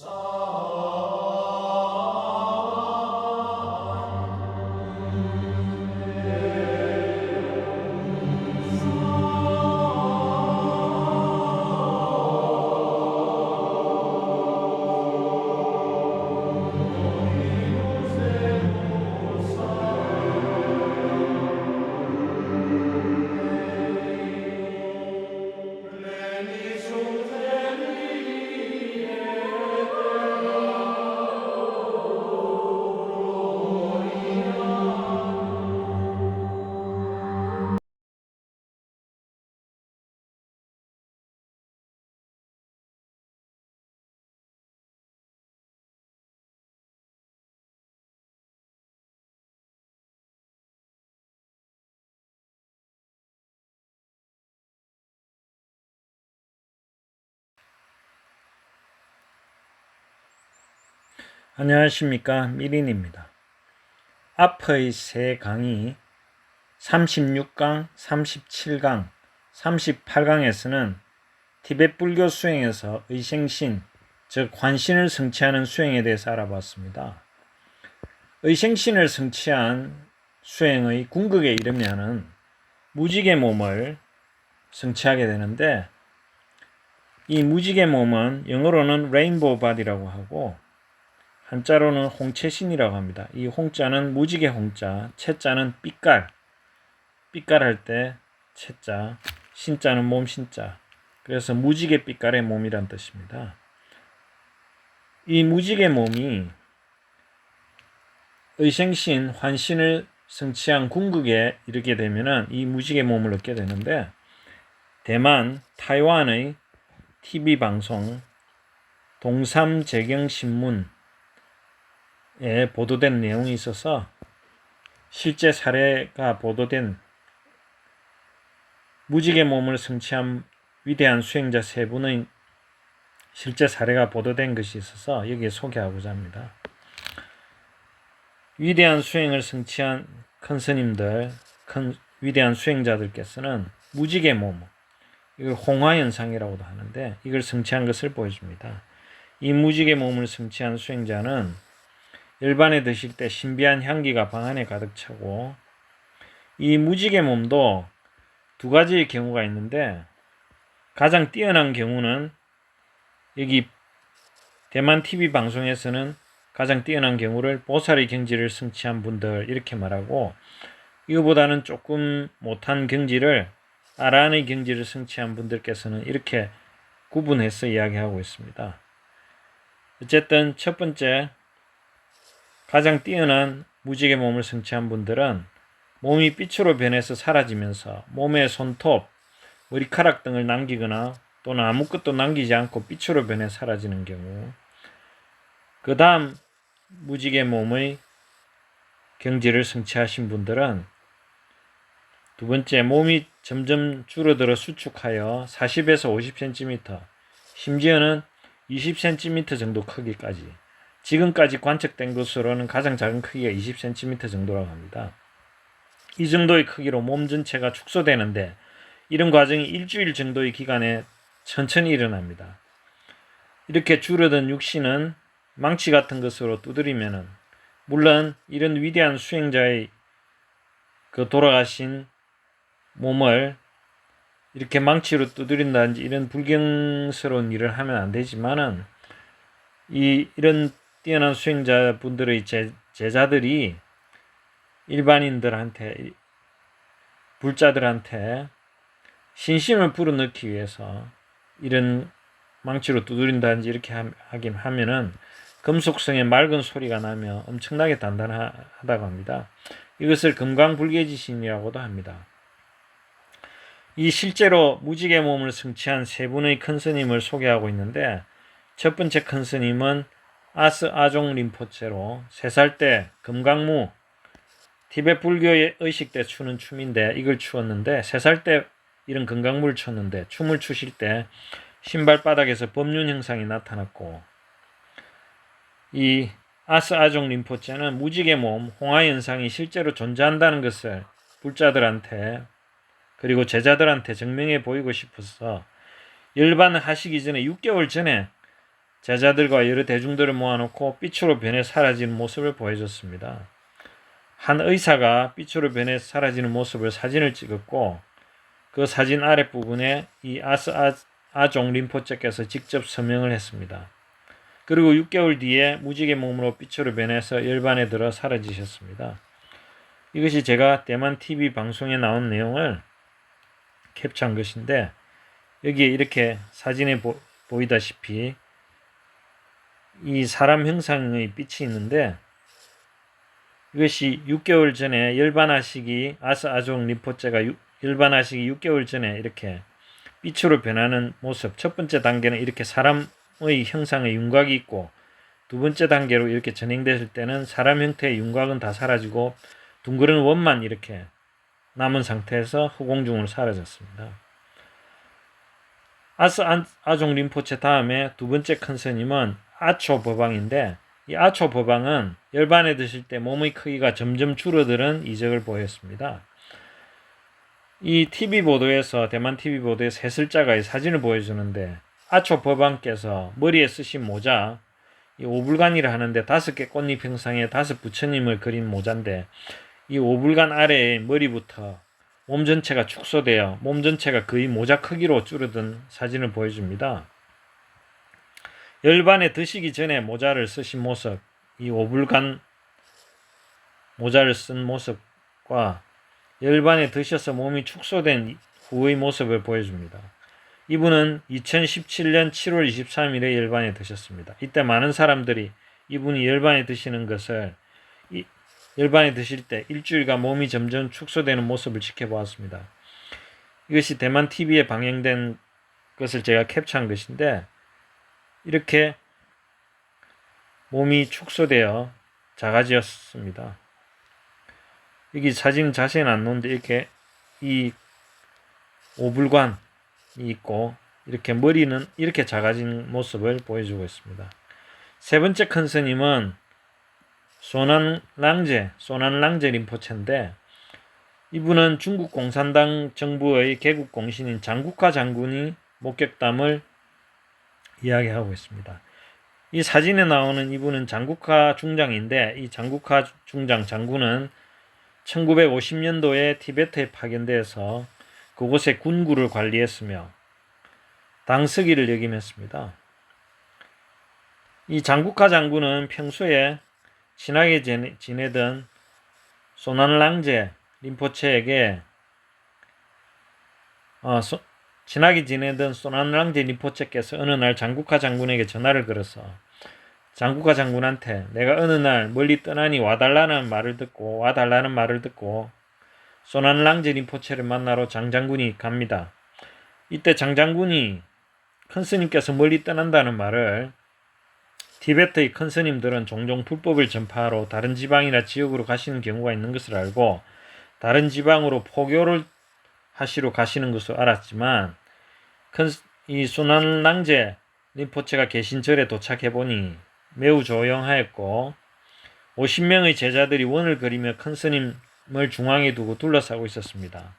So 안녕하십니까 미린입니다. 앞의 세 강의 36강, 37강, 38강에서는 티베트 불교 수행에서 의생신, 즉 환신을 성취하는 수행에 대해서 알아봤습니다. 의생신을 성취한 수행의 궁극에 이르면은 무지개 몸을 성취하게 되는데 이 무지개 몸은 영어로는 레인보우 바디라고 하고 한자로는 홍채신이라고 합니다. 이 홍자는 무지개 홍자, 채자는 삐깔. 삐깔 할 때 채자, 신자는 몸 신자. 그래서 무지개 삐깔의 몸이란 뜻입니다. 이 무지개 몸이 의생신, 환신을 성취한 궁극에 이르게 되면은 이 무지개 몸을 얻게 되는데 대만, 타이완의 TV 방송 동삼재경신문 에 보도된 내용이 있어서 실제 사례가 보도된 무지개 몸을 성취한 위대한 수행자 세 분의 실제 사례가 보도된 것이 있어서 여기에 소개하고자 합니다. 위대한 수행을 성취한 큰 스님들, 큰 위대한 수행자들께서는 무지개 몸, 이걸 홍화현상이라고도 하는데 이걸 성취한 것을 보여줍니다. 이 무지개 몸을 성취한 수행자는 일반에 드실 때 신비한 향기가 방 안에 가득 차고 이 무지개 몸도 두 가지의 경우가 있는데 가장 뛰어난 경우는 여기 대만 TV 방송에서는 가장 뛰어난 경우를 보살의 경지를 성취한 분들 이렇게 말하고 이거보다는 조금 못한 경지를 아란의 경지를 성취한 분들께서는 이렇게 구분해서 이야기하고 있습니다. 어쨌든 첫 번째 가장 뛰어난 무지개 몸을 성취한 분들은 몸이 빛으로 변해서 사라지면서 몸의 손톱, 머리카락 등을 남기거나 또는 아무것도 남기지 않고 빛으로 변해 사라지는 경우 그 다음 무지개 몸의 경지를 성취하신 분들은 두 번째 몸이 점점 줄어들어 수축하여 40에서 50cm 심지어는 20cm 정도 크기까지 지금까지 관측된 것으로는 가장 작은 크기가 20cm 정도라고 합니다. 이 정도의 크기로 몸 전체가 축소되는데 이런 과정이 일주일 정도의 기간에 천천히 일어납니다. 이렇게 줄어든 육신은 망치 같은 것으로 두드리면은 물론 이런 위대한 수행자의 그 돌아가신 몸을 이렇게 망치로 두드린다든지 이런 불경스러운 일을 하면 안 되지만은 이 이런 뛰어난 수행자분들의 제, 제자들이 일반인들한테 불자들한테 신심을 불어넣기 위해서 이런 망치로 두드린다든지 이렇게 하긴 하면은 금속성의 맑은 소리가 나며 엄청나게 단단하다고 합니다. 이것을 금강불개지신이라고도 합니다. 이 실제로 무지개 몸을 성취한 세 분의 큰 스님을 소개하고 있는데 첫 번째 큰 스님은 아스 아종 림포체로 세살때 금강무 티베 불교의 의식 때 추는 춤인데 이걸 추었는데 세살때 이런 금강무를 췄는데 춤을 추실 때 신발 바닥에서 법륜 형상이 나타났고 이 아스 아종 림포체는 무지개 몸 홍화 현상이 실제로 존재한다는 것을 불자들한테 그리고 제자들한테 증명해 보이고 싶어서 열반을 하시기 전에 6개월 전에 제자들과 여러 대중들을 모아놓고 빛으로 변해 사라지는 모습을 보여줬습니다. 한 의사가 빛으로 변해 사라지는 모습을 사진을 찍었고 그 사진 아랫부분에 이 아스 아, 아종 림포체께서 직접 서명을 했습니다. 그리고 6개월 뒤에 무지개 몸으로 빛으로 변해서 열반에 들어 사라지셨습니다. 이것이 제가 대만 TV 방송에 나온 내용을 캡처한 것인데 여기에 이렇게 사진에 보, 보이다시피 이 사람 형상의 빛이 있는데 이것이 6개월 전에 열반하시기 아스 아종 리포체가 유- 열반하시기 6개월 전에 이렇게 빛으로 변하는 모습 첫 번째 단계는 이렇게 사람의 형상의 윤곽이 있고 두 번째 단계로 이렇게 진행됐을 때는 사람 형태의 윤곽은 다 사라지고 둥그런 원만 이렇게 남은 상태에서 후공중으로 사라졌습니다. 아스 안- 아종 림포체 다음에 두 번째 큰 스님은 아초 법왕인데 이 아초 법왕은 열반에 드실 때 몸의 크기가 점점 줄어드는 이적을 보였습니다. 이 TV 보도에서 대만 TV 보도에서 해설자가 이 사진을 보여주는데 아초 법왕께서 머리에 쓰신 모자 이 오불간이라 하는데 다섯 개 꽃잎 형상의 다섯 부처님을 그린 모자인데 이 오불간 아래에 머리부터 몸 전체가 축소되어 몸 전체가 거의 모자 크기로 줄어든 사진을 보여줍니다. 열반에 드시기 전에 모자를 쓰신 모습, 이 오불간 모자를 쓴 모습과 열반에 드셔서 몸이 축소된 후의 모습을 보여줍니다. 이분은 2017년 7월 23일에 열반에 드셨습니다. 이때 많은 사람들이 이분이 열반에 드시는 것을 이- 열반에 드실 때 일주일간 몸이 점점 축소되는 모습을 지켜보았습니다. 이것이 대만 TV에 방영된 것을 제가 캡처한 것인데 이렇게 몸이 축소되어 작아지었습니다. 여기 사진 자세히는 안 놓는데 이렇게 이 오불관이 있고 이렇게 머리는 이렇게 작아진 모습을 보여주고 있습니다. 세 번째 큰 스님은 소난랑제, 소난랑제 림포체인데 이분은 중국 공산당 정부의 개국 공신인 장국화 장군이 목격담을 이야기하고 있습니다. 이 사진에 나오는 이분은 장국화 중장인데 이 장국화 중장 장군은 1950년도에 티베트에 파견되어서 그곳의 군구를 관리했으며 당서기를 역임했습니다. 이 장국화 장군은 평소에 친하게 지내- 지내던 소난랑제 림포체에게 어, 소- 친하게 지내던 소난랑제 림포체께서 어느 날 장국화 장군에게 전화를 걸어서 장국화 장군한테 내가 어느 날 멀리 떠나니 와달라는 말을 듣고 와달라는 말을 듣고 소난랑제 림포체를 만나러 장장군이 갑니다. 이때 장장군이 큰 스님께서 멀리 떠난다는 말을 티베트의 큰 스님들은 종종 불법을 전파하러 다른 지방이나 지역으로 가시는 경우가 있는 것을 알고 다른 지방으로 포교를 하시러 가시는 것을 알았지만 큰 이 순환랑제 림포체가 계신 절에 도착해 보니 매우 조용하였고 50명의 제자들이 원을 그리며 큰 스님을 중앙에 두고 둘러싸고 있었습니다.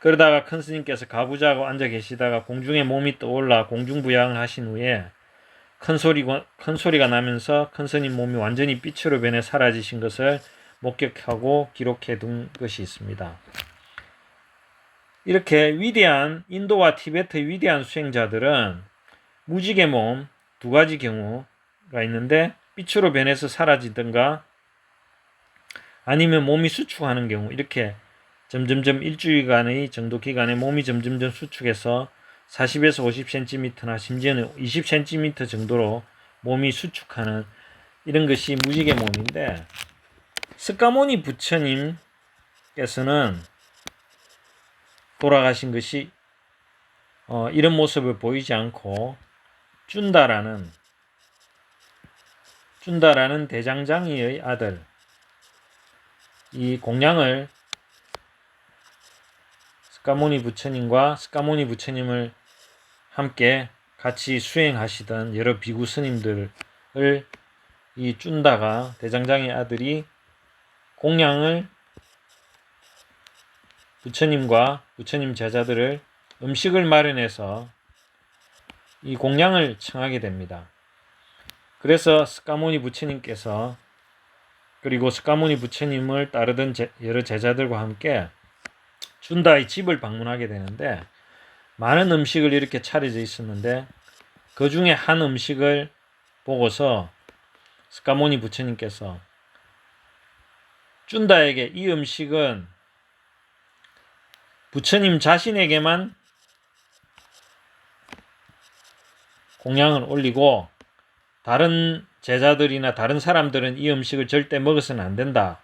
그러다가 큰 스님께서 가부좌하고 앉아 계시다가 공중에 몸이 떠올라 공중부양을 하신 후에 큰 소리가, 큰 소리가 나면서 큰 스님 몸이 완전히 빛으로 변해 사라지신 것을 목격하고 기록해 둔 것이 있습니다. 이렇게 위대한 인도와 티베트의 위대한 수행자들은 무지개 몸 두 가지 경우가 있는데 빛으로 변해서 사라지든가 아니면 몸이 수축하는 경우 이렇게 점점점 일주일간의 정도 기간에 몸이 점점점 수축해서 40에서 50cm나 심지어는 20cm 정도로 몸이 수축하는 이런 것이 무지개 몸인데 스카모니 부처님께서는 돌아가신 것이 어, 이런 모습을 보이지 않고 쭌다라는 쭌다라는 대장장이의 아들 이 공양을 스카모니 부처님과 스카모니 부처님을 함께 같이 수행하시던 여러 비구 스님들을 이 쭌다가 대장장의 아들이 공양을 부처님과 부처님 제자들을 음식을 마련해서 이 공양을 청하게 됩니다. 그래서 스카모니 부처님께서 그리고 스카모니 부처님을 따르던 제- 여러 제자들과 함께 준다의 집을 방문하게 되는데 많은 음식을 이렇게 차려져 있었는데 그 중에 한 음식을 보고서 스카모니 부처님께서 쭌다에게 이 음식은 부처님 자신에게만 공양을 올리고 다른 제자들이나 다른 사람들은 이 음식을 절대 먹어서는 안 된다.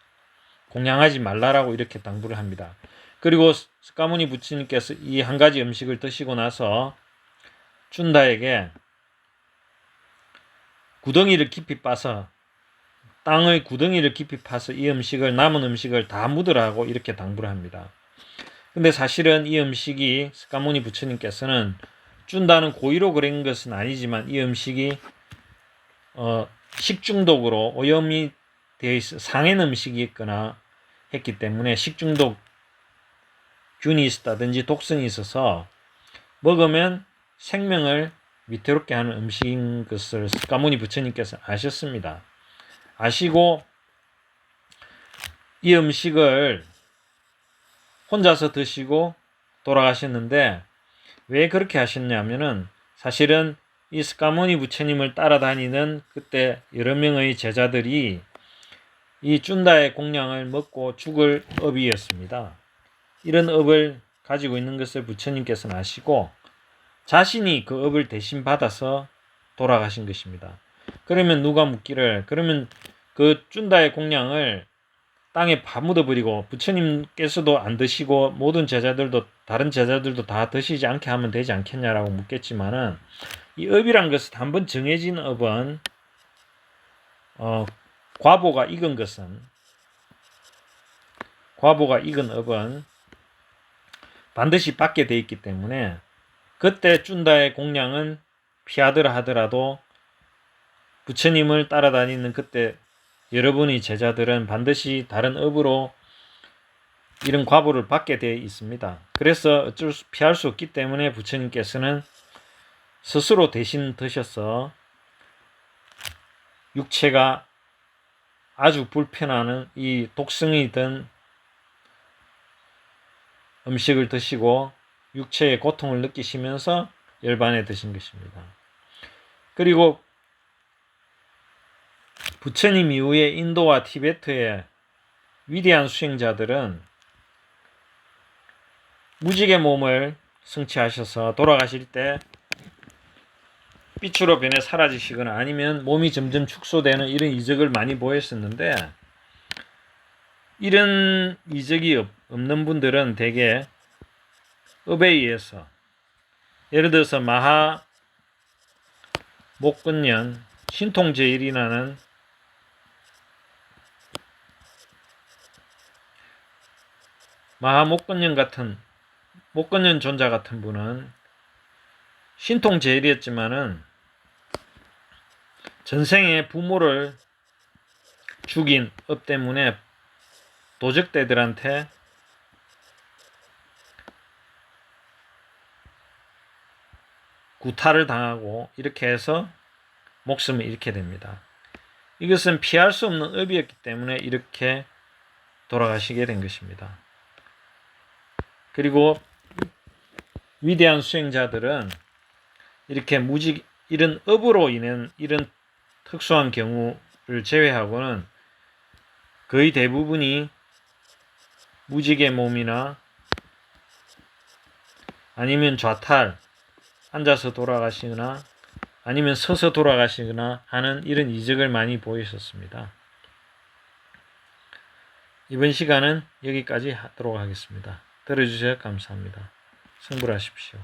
공양하지 말라라고 이렇게 당부를 합니다. 그리고 스카모니 부처님께서 이 한 가지 음식을 드시고 나서 쭌다에게 구덩이를 깊이 빠서 땅의 구덩이를 깊이 파서 이 음식을 남은 음식을 다 묻으라고 이렇게 당부를 합니다. 근데 사실은 이 음식이 스카모니 부처님께서는 쭌다는 고의로 그런 것은 아니지만 이 음식이 어, 식중독으로 오염이 되어 있어 상한 음식이 있거나 했기 때문에 식중독 균이 있었다든지 독성이 있어서 먹으면 생명을 위태롭게 하는 음식인 것을 스카모니 부처님께서 아셨습니다. 아시고 이 음식을 혼자서 드시고 돌아가셨는데 왜 그렇게 하셨냐면은 사실은 이 스카모니 부처님을 따라다니는 그때 여러 명의 제자들이 이 쭌다의 공양을 먹고 죽을 업이었습니다. 이런 업을 가지고 있는 것을 부처님께서는 아시고 자신이 그 업을 대신 받아서 돌아가신 것입니다. 그러면 누가 묻기를 그러면 그 쭌다의 공양을 땅에 파묻어 버리고 부처님께서도 안 드시고 모든 제자들도 다른 제자들도 다 드시지 않게 하면 되지 않겠냐라고 묻겠지만은 이 업이란 것은 한 번 정해진 업은 어, 과보가 익은 것은 과보가 익은 업은 반드시 받게 돼 있기 때문에 그때 쭌다의 공양은 피하더라 하더라도 부처님을 따라다니는 그때 여러분의 제자들은 반드시 다른 업으로 이런 과보를 받게 되어 있습니다. 그래서 어쩔 수 피할 수 없기 때문에 부처님께서는 스스로 대신 드셔서 육체가 아주 불편하는 이 독성이 든 음식을 드시고 육체의 고통을 느끼시면서 열반에 드신 것입니다. 그리고 부처님 이후에 인도와 티베트의 위대한 수행자들은 무지개 몸을 성취하셔서 돌아가실 때 빛으로 변해 사라지시거나 아니면 몸이 점점 축소되는 이런 이적을 많이 보였었는데 이런 이적이 없- 없는 분들은 대개 업에 의해서 예를 들어서 마하 목근년 신통제일이라는 마하 목근년 같은 목근년 존자 같은 분은 신통 제일이었지만은 전생에 부모를 죽인 업 때문에 도적대들한테 구타를 당하고 이렇게 해서 목숨을 잃게 됩니다. 이것은 피할 수 없는 업이었기 때문에 이렇게 돌아가시게 된 것입니다. 그리고 위대한 수행자들은 이렇게 무지 이런 업으로 인한 이런 특수한 경우를 제외하고는 거의 대부분이 무지개 몸이나 아니면 좌탈 앉아서 돌아가시거나 아니면 서서 돌아가시거나 하는 이런 이적을 많이 보이셨습니다. 이번 시간은 여기까지 하도록 하겠습니다. 들어주셔서 감사합니다. 승불하십시오.